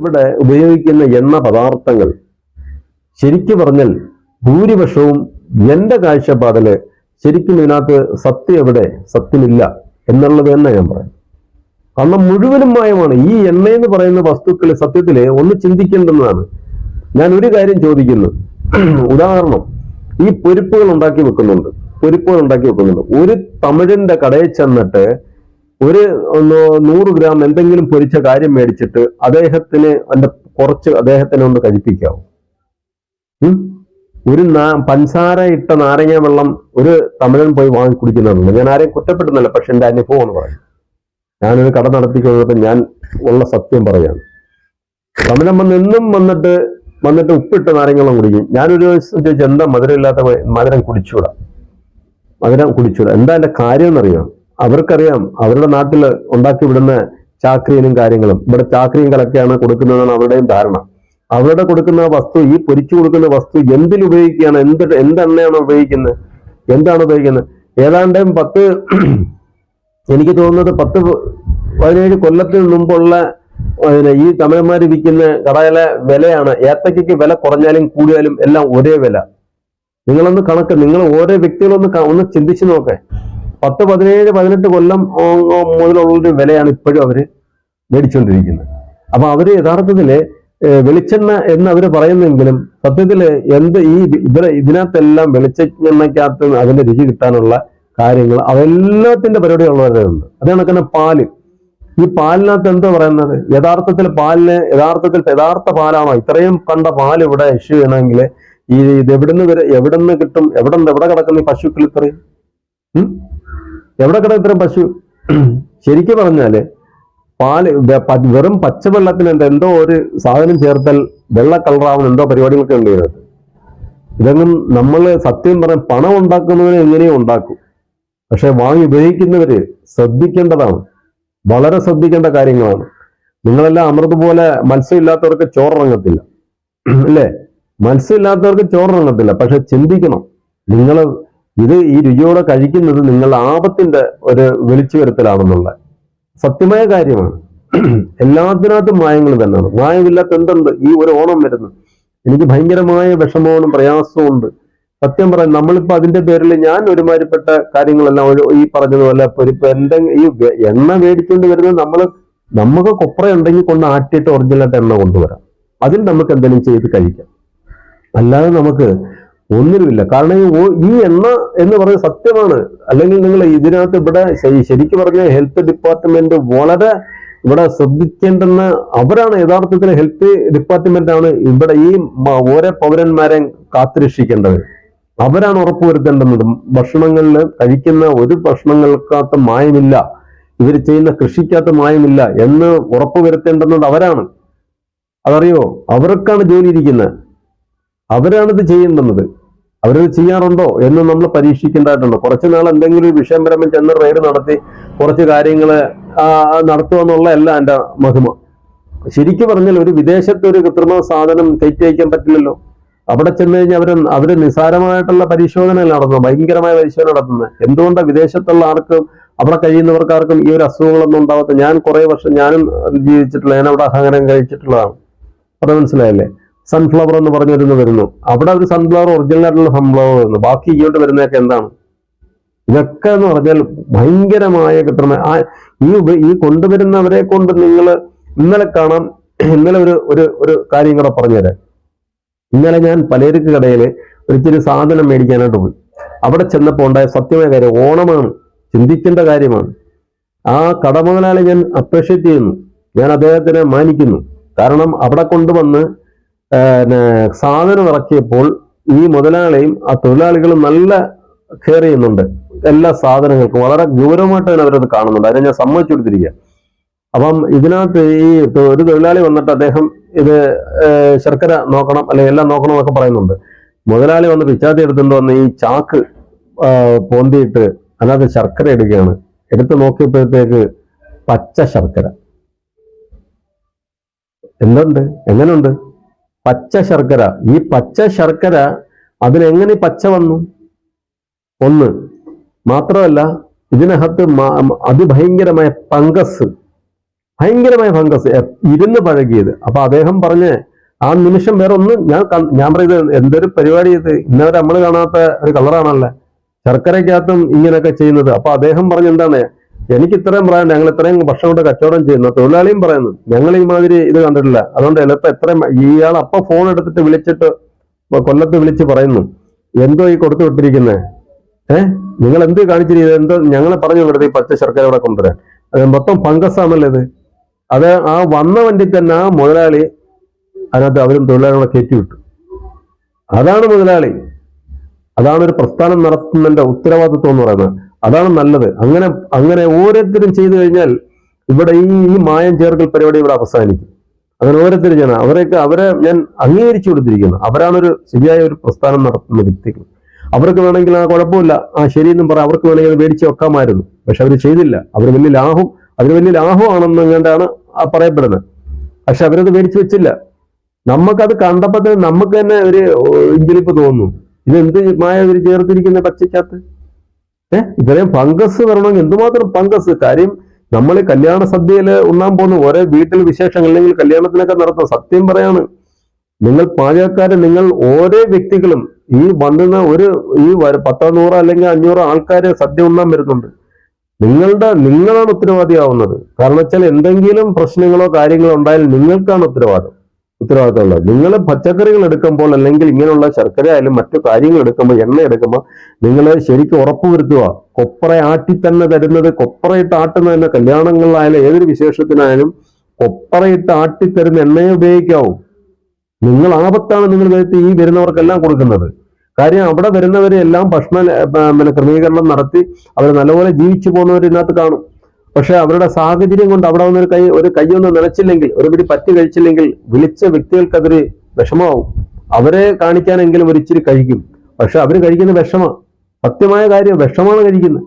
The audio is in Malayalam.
ഇവിടെ ഉപയോഗിക്കുന്ന എണ്ണ പദാർത്ഥങ്ങൾ. ശരിക്കു പറഞ്ഞാൽ ഭൂരിപക്ഷവും എന്റെ കാഴ്ചപ്പാടിൽ ശരിക്കും ഇതിനകത്ത് സത്യം എവിടെ? സത്യമില്ല. എന്നുള്ളത് തന്നെ ഞാൻ പറയും. കാരണം മുഴുവനും മായമാണ്. ഈ എണ്ണ എന്ന് പറയുന്ന വസ്തുക്കൾ സത്യത്തിൽ ഒന്ന് ചിന്തിക്കേണ്ടുന്നതാണ്. ഞാൻ ഒരു കാര്യം ചോദിക്കുന്നു. ഉദാഹരണം ഈ പൊരിപ്പുകൾ ഉണ്ടാക്കി വെക്കുന്നുണ്ട്. പൊരിപ്പുകൾ ഉണ്ടാക്കി വെക്കുന്നുണ്ട്. ഒരു തമിഴിന്റെ കടയിൽ ചെന്നിട്ട് ഒരു നൂറ് ഗ്രാം എന്തെങ്കിലും പൊരിച്ച കാര്യം മേടിച്ചിട്ട് അദ്ദേഹത്തിന് അതിന്റെ കുറച്ച് അദ്ദേഹത്തിനെ ഒന്ന് കഴിപ്പിക്കാവും. ഒരു പഞ്ചസാര ഇട്ട നാരങ്ങ വെള്ളം ഒരു തമിഴൻ പോയി വാങ്ങി കുടിക്കുന്നുണ്ട് ഞാൻ ആരെയും കുറ്റപ്പെടുന്നില്ല പക്ഷെ എന്റെ എന്ന് പറയുന്നത് ഞാനൊരു കട നടത്തിക്കൊണ്ടിട്ട് ഞാൻ ഉള്ള സത്യം പറയാണ്. തമിഴൻ വന്ന് എന്നും വന്നിട്ട് വന്നിട്ട് ഉപ്പിട്ട് നാരങ്ങളും കുടിക്കും. ഞാനൊരു ദിവസം ചോദിച്ചു എന്താ മധുരം ഇല്ലാത്ത മധുരം കുടിച്ചൂടാ? മധുരം കുടിച്ചൂടാ. എന്താ എന്റെ കാര്യം എന്നറിയാം അവർക്കറിയാം അവരുടെ നാട്ടിൽ ഉണ്ടാക്കി വിടുന്ന ചാക്രിയനും കാര്യങ്ങളും. ഇവിടെ ചാക്രിയും കലക്കെയാണ് കൊടുക്കുന്നതെന്നാണ് അവരുടെയും ധാരണ. അവരുടെ കൊടുക്കുന്ന വസ്തു ഈ പൊരിച്ചു കൊടുക്കുന്ന വസ്തു എന്തിൽ ഉപയോഗിക്കുകയാണ്? എന്ത് എന്തെണ്ണയാണ് ഉപയോഗിക്കുന്നത്? എന്താണ് ഉപയോഗിക്കുന്നത്? ഏതാണ്ട് പത്ത് എനിക്ക് തോന്നുന്നത് പത്ത് പതിനേഴ് കൊല്ലത്തിന് മുമ്പുള്ള ഈ തമിഴന്മാർ വിൽക്കുന്ന കടയിലെ വിലയാണ്. ഏത്തക്കയ്ക്ക് വില കുറഞ്ഞാലും കൂടിയാലും എല്ലാം ഒരേ വില. നിങ്ങളൊന്ന് കണക്ക് നിങ്ങൾ ഓരോ വ്യക്തികളൊന്ന് ഒന്ന് ചിന്തിച്ചു നോക്കേ. പത്ത് പതിനേഴ് പതിനെട്ട് കൊല്ലം മുതലുള്ളൊരു വിലയാണ് ഇപ്പോഴും അവർ മേടിച്ചുകൊണ്ടിരിക്കുന്നത് അപ്പൊ അവർ യഥാർത്ഥത്തിൽ വെളിച്ചെണ്ണ എന്ന് അവർ പറയുന്നെങ്കിലും സത്യത്തിൽ എന്ത് ഈ ഇവരെ ഇതിനകത്തെല്ലാം വെളിച്ചെണ്ണയ്ക്കകത്ത് അതിന്റെ രുചി കിട്ടാനുള്ള കാര്യങ്ങൾ അതെല്ലാത്തിന്റെ പരിപാടി ഉള്ളവരുണ്ട് അത് കണക്കിന് പാൽ. ഈ പാലിനകത്ത് എന്താ പറയുന്നത്? യഥാർത്ഥത്തിൽ പാലിന് യഥാർത്ഥത്തിൽ യഥാർത്ഥ പാലാണോ? ഇത്രയും കണ്ട പാൽ ഇവിടെ ഇഷ്യൂ ചെയ്യണമെങ്കിൽ ഈ ഇത് എവിടുന്ന് എവിടുന്ന് കിട്ടും? എവിടെ എവിടെ കിടക്കുന്ന ഈ പശുക്കൾ ഇത്രയും? എവിടെ കിടക്കും ഇത്തരം പശു? ശരിക്കും പറഞ്ഞാൽ പാൽ വെറും പച്ചവെള്ളത്തിന് എന്താ ഒരു സാധനം ചേർത്താൽ വെള്ള കളറാവുന്ന എന്തോ പരിപാടികളൊക്കെ ഉണ്ട് ഇതിനകത്ത്. ഇതൊന്നും നമ്മൾ സത്യം പറയാൻ പണം ഉണ്ടാക്കുന്നതിന് എങ്ങനെയോ ഉണ്ടാക്കും. പക്ഷെ വാങ്ങി ഉപയോഗിക്കുന്നവര് ശ്രദ്ധിക്കേണ്ടതാണ്. വളരെ ശ്രദ്ധിക്കേണ്ട കാര്യങ്ങളാണ്. നിങ്ങളെല്ലാം അമൃത് പോലെ മത്സ്യമില്ലാത്തവർക്ക് ചോറിറങ്ങത്തില്ല. അല്ലേ? മത്സ്യമില്ലാത്തവർക്ക് ചോറിറങ്ങത്തില്ല. പക്ഷെ ചിന്തിക്കണം. നിങ്ങൾ ഇത് ഈ രുചിയോടെ കഴിക്കുന്നത് നിങ്ങൾ ആപത്തിന്റെ ഒരു വിളിച്ചു വരുത്തലാണെന്നുള്ള സത്യമായ കാര്യമാണ്. എല്ലാത്തിനകത്തും മായങ്ങൾ തന്നെയാണ്. മായമില്ലാത്ത എന്തുണ്ട്? ഈ ഒരു ഓണം വരുന്നു. എനിക്ക് ഭയങ്കരമായ വിഷമവും പ്രയാസവും ഉണ്ട് സത്യം പറയാം നമ്മളിപ്പോ അതിന്റെ പേരിൽ ഞാൻ ഒരുമാതിരിപ്പെട്ട കാര്യങ്ങളെല്ലാം ഈ പറഞ്ഞതുപോലെ എന്തെങ്കിലും ഈ എണ്ണ മേടിച്ചുകൊണ്ട് വരുന്നത് നമ്മൾ നമുക്ക് കൊപ്ര ഉണ്ടെങ്കിൽ കൊണ്ട് ആട്ടിയിട്ട് ഒറിജിനലായിട്ട് എണ്ണ കൊണ്ടുവരാം. അതിൽ നമുക്ക് എന്തെങ്കിലും ചെയ്ത് കഴിക്കാം. അല്ലാതെ നമുക്ക് ഒന്നിനുമില്ല. കാരണം ഈ എണ്ണ എന്ന് പറയുന്നത് സത്യമാണ്. അല്ലെങ്കിൽ നിങ്ങൾ ഇതിനകത്ത് ഇവിടെ ശരിക്കും പറഞ്ഞ ഹെൽത്ത് ഡിപ്പാർട്ട്മെന്റ് വളരെ ഇവിടെ ശ്രദ്ധിക്കേണ്ടെന്ന് അവരാണ് യഥാർത്ഥത്തിൽ ഹെൽത്ത് ഡിപ്പാർട്ട്മെന്റ് ആണ് ഇവിടെ ഈ ഓരോ പൗരന്മാരെ കാത്തുരക്ഷിക്കേണ്ടത്. അവരാണ് ഉറപ്പുവരുത്തേണ്ടത് ഭക്ഷണങ്ങളിൽ കഴിക്കുന്ന ഒരു ഭക്ഷണങ്ങൾക്കകത്ത് മായമില്ല. ഇവർ ചെയ്യുന്ന കൃഷിക്കകത്ത് മായമില്ല എന്ന് ഉറപ്പുവരുത്തേണ്ടുന്നത് അവരാണ്. അതറിയോ? അവർക്കാണ് ജോലി ഇരിക്കുന്നത്. അവരാണിത് ചെയ്യേണ്ടുന്നത്. അവരത് ചെയ്യാറുണ്ടോ എന്ന് നമ്മൾ പരീക്ഷിക്കേണ്ടതായിട്ടുണ്ട്. കുറച്ച് നാൾ എന്തെങ്കിലും ഒരു വിഷയം വരുമ്പോൾ ചെന്ന് റെയ്ഡ് നടത്തി കുറച്ച് കാര്യങ്ങൾ നടത്തുമെന്നുള്ള അല്ല എന്റെ മഹിമ. ശരിക്കും പറഞ്ഞാൽ ഒരു വിദേശത്ത് ഒരു കൃത്രിമ സാധനം കയറ്റി പറ്റില്ലല്ലോ. അവിടെ ചെന്ന് കഴിഞ്ഞാൽ അവർ അവർ നിസാരമായിട്ടുള്ള പരിശോധന നടത്തുന്നത് ഭയങ്കരമായ പരിശോധന നടത്തുന്നത്. എന്തുകൊണ്ടാണ് വിദേശത്തുള്ള ആർക്കും അവിടെ കഴിയുന്നവർക്ക് ആർക്കും ഈ ഒരു അസുഖങ്ങളൊന്നും ഉണ്ടാവാത്ത? ഞാൻ കുറേ വർഷം ഞാനും ജീവിച്ചിട്ടുള്ള ഞാൻ അവിടെ ആഹാരം കഴിച്ചിട്ടുള്ളതാണ്. അത് മനസ്സിലായല്ലേ? സൺഫ്ലവർ എന്ന് പറഞ്ഞിരുന്നു വരുന്നു അവിടെ ഒരു സൺഫ്ലവർ ഒറിജിനൽ ആയിട്ടുള്ള സൺഫ്ലവർ വരുന്നു. ബാക്കി ഇങ്ങോട്ട് വരുന്നതൊക്കെ എന്താണ്? ഇതൊക്കെ എന്ന് പറഞ്ഞാൽ ഭയങ്കരമായ കൃത്രിമ ആ ഈ ഈ കൊണ്ടുവരുന്നവരെ കൊണ്ട് നിങ്ങൾ ഇന്നലെ കാണാം. ഇന്നലെ ഒരു ഒരു ഒരു കാര്യം കൂടെ പറഞ്ഞുതരാം. ഇന്നലെ ഞാൻ പലചരക്ക് കടയിൽ ഒരിച്ചിരി സാധനം മേടിക്കാനായിട്ട് പോയി. അവിടെ ചെന്നപ്പോൾ ഉണ്ടായ സത്യമായ കാര്യം ഓണമാണ്. ചിന്തിക്കേണ്ട കാര്യമാണ്. ആ കടമുതലാളി ഞാൻ അപ്രീഷിയേറ്റ് ചെയ്യുന്നു. ഞാൻ അദ്ദേഹത്തിനെ മാനിക്കുന്നു. കാരണം അവിടെ കൊണ്ടുവന്ന് സാധനം ഇറക്കിയപ്പോൾ ഈ മുതലാളിയും ആ തൊഴിലാളികളും നല്ല കെയർ ചെയ്യുന്നുണ്ട്. എല്ലാ സാധനങ്ങൾക്കും വളരെ ഗൗരവമായിട്ട് തന്നെ അവരത് കാണുന്നുണ്ട്. അതിനെ ഞാൻ സമ്മതിച്ചു കൊടുത്തിരിക്കുക അപ്പം ഇതിനകത്ത് ഈ ഒരു തൊഴിലാളി വന്നിട്ട് അദ്ദേഹം ഇത് ശർക്കര നോക്കണം അല്ലെങ്കിൽ എല്ലാം നോക്കണം എന്നൊക്കെ പറയുന്നുണ്ട്. മുതലാളി വന്ന് പിച്ചാത്തി എടുത്തുകൊണ്ട് വന്ന് ഈ ചാക്ക് പൊന്തിയിട്ട് അതിനകത്ത് ശർക്കര എടുക്കുകയാണ് എടുത്ത് നോക്കിയപ്പോഴത്തേക്ക് പച്ച ശർക്കര. എന്തുണ്ട്? എങ്ങനെയുണ്ട് പച്ച ശർക്കര. ഈ പച്ച ശർക്കര അതിനെങ്ങനെ പച്ച വന്നു? ഒന്ന് മാത്രമല്ല ഇതിനകത്ത് അതിഭയങ്കരമായ ഫംഗസ്. ഭയങ്കരമായ ഫംഗസ്. ഇരുന്ന് പഴകിയത്. അപ്പൊ അദ്ദേഹം പറഞ്ഞ് ആ നിമിഷം വേറെ ഒന്ന് ഞാൻ ഞാൻ പറയുന്നത് എന്തൊരു പരിപാടി ഇത്? ഇന്നവരെ നമ്മൾ കാണാത്ത ഒരു കളറാണല്ലേ? ശർക്കരയ്ക്കകത്തും ഇങ്ങനെയൊക്കെ ചെയ്യുന്നത്. അപ്പൊ അദ്ദേഹം പറഞ്ഞ എന്താണ്? എനിക്ക് ഇത്രയും പറയാൻ ഞങ്ങൾ ഇത്രയും ഭക്ഷണം കൊണ്ട് കച്ചവടം ചെയ്യുന്ന. തൊഴിലാളിയും പറയുന്നു ഞങ്ങൾ ഈ മാതിരി ഇത് കണ്ടിട്ടില്ല. അതുകൊണ്ട് എളുപ്പം എത്രയും ഇയാൾ അപ്പൊ ഫോൺ എടുത്തിട്ട് വിളിച്ചിട്ട് കൊല്ലത്ത് വിളിച്ച് പറയുന്നു എന്തോ ഈ കൊടുത്തു വിട്ടിരിക്കുന്നത് ഏഹ് നിങ്ങൾ എന്ത് കാണിച്ചിരിക്കുന്നത് എന്തോ ഞങ്ങളെ പറഞ്ഞു കൊടുത്ത് ഈ പച്ച ശർക്കര ഇവിടെ കൊണ്ടുവരാൻ. അത് മൊത്തം ഫംഗസ് ആണല്ലോ ഇത്. അത് ആ വന്ന വണ്ടി തന്നെ ആ മുതലാളി അതിനകത്ത് അവരും തൊഴിലാളികളെ കയറ്റി വിട്ടു. അതാണ് മുതലാളി. അതാണ് ഒരു പ്രസ്ഥാനം നടത്തുന്നതിന്റെ ഉത്തരവാദിത്വം എന്ന് പറയുന്നത്. അതാണ് നല്ലത്. അങ്ങനെ അങ്ങനെ ഓരോരുത്തരും ചെയ്തു കഴിഞ്ഞാൽ ഇവിടെ ഈ ഈ മായം ചേർക്കൽ പരിപാടി ഇവിടെ അവസാനിക്കും. അങ്ങനെ ഓരോരുത്തരും ചെയ്യണം. അവരെയൊക്കെ അവരെ ഞാൻ അംഗീകരിച്ചു കൊടുത്തിരിക്കുന്നു. അവരാണൊരു ശരിയായ ഒരു പ്രസ്ഥാനം നടത്തുന്ന വ്യക്തികൾ. അവർക്ക് വേണമെങ്കിൽ ആ കുഴപ്പമില്ല. ആ ശരിയെന്നും പറ. അവർക്ക് വേണമെങ്കിൽ മേടിച്ച് വെക്കാമായിരുന്നു. പക്ഷെ അവർ ചെയ്തില്ല. അവർ വലിയ ലാഭം അതിന് വലിയ ലാഭമാണെന്ന് കണ്ടാണ് പറയപ്പെടുന്നത്. പക്ഷെ അവരത് മേടിച്ചു വെച്ചില്ല. നമുക്കത് കണ്ടപ്പോൾ തന്നെ നമുക്ക് തന്നെ ഒരു ഇഞ്ചിലിപ്പ് തോന്നുന്നു. ഇത് എന്ത് മായ ഇവർ ചേർത്തിരിക്കുന്ന പച്ചക്കകത്ത്? ഏഹ് ഇത്രയും ഫംഗസ് വരണമെങ്കിൽ എന്തുമാത്രം ഫംഗസ് കാര്യം നമ്മൾ കല്യാണ സദ്യയിൽ ഉണ്ണാൻ പോകുന്ന ഓരോ വീട്ടിൽ വിശേഷങ്ങൾ അല്ലെങ്കിൽ കല്യാണത്തിനൊക്കെ നടത്തും സത്യം പറയാണ്. നിങ്ങൾ പാചകക്കാരെ നിങ്ങൾ ഓരോ വ്യക്തികളും ഈ വന്നുന്ന ഒരു ഈ പത്തോ നൂറോ അല്ലെങ്കിൽ അഞ്ഞൂറോ ആൾക്കാരെ സദ്യ ഉണ്ണാൻ വരുന്നുണ്ട്. നിങ്ങളുടെ നിങ്ങളാണ് ഉത്തരവാദിയാവുന്നത്. കാരണം വെച്ചാൽ എന്തെങ്കിലും പ്രശ്നങ്ങളോ കാര്യങ്ങളോ ഉണ്ടായാൽ നിങ്ങൾക്കാണ് ഉത്തരവാദം ഉത്തരവാദിത്തമുള്ളത് നിങ്ങൾ പച്ചക്കറികൾ എടുക്കുമ്പോൾ അല്ലെങ്കിൽ ഇങ്ങനെയുള്ള ശർക്കര ആയാലും മറ്റു കാര്യങ്ങൾ എടുക്കുമ്പോൾ എണ്ണ എടുക്കുമ്പോൾ നിങ്ങൾ ശരിക്കും ഉറപ്പുവരുത്തുക. കൊപ്പറ ആട്ടി തന്നെ തരുന്നത് കൊപ്പറയിട്ട് ആട്ടുന്ന തന്നെ കല്യാണങ്ങളിലായാലും ഏതൊരു വിശേഷത്തിനായാലും കൊപ്പറയിട്ട് ആട്ടി തരുന്ന എണ്ണയെ ഉപയോഗിക്കാവും. നിങ്ങൾ ആപത്താണ് നിങ്ങൾ ഈ വരുന്നവർക്കെല്ലാം കൊടുക്കുന്നത്. കാര്യം അവിടെ വരുന്നവരെല്ലാം ഭക്ഷണ ക്രമീകരണം നടത്തി അവർ നല്ലപോലെ ജീവിച്ചു പോകുന്നവർ ഇതിനകത്ത് കാണും. പക്ഷെ അവരുടെ സാഹചര്യം കൊണ്ട് അവിടെ വന്നൊരു കൈ ഒരു കൈയൊന്ന് നിലച്ചില്ലെങ്കിൽ ഒരു പിടി പറ്റി കഴിച്ചില്ലെങ്കിൽ വിളിച്ച വ്യക്തികൾക്കതൊരു വിഷമാവും അവരെ കാണിക്കാനെങ്കിലും ഒരു ഇച്ചിരി കഴിക്കും. പക്ഷെ അവർ കഴിക്കുന്ന വിഷമ സത്യമായ കാര്യം വിഷമാണ് കഴിക്കുന്നത്.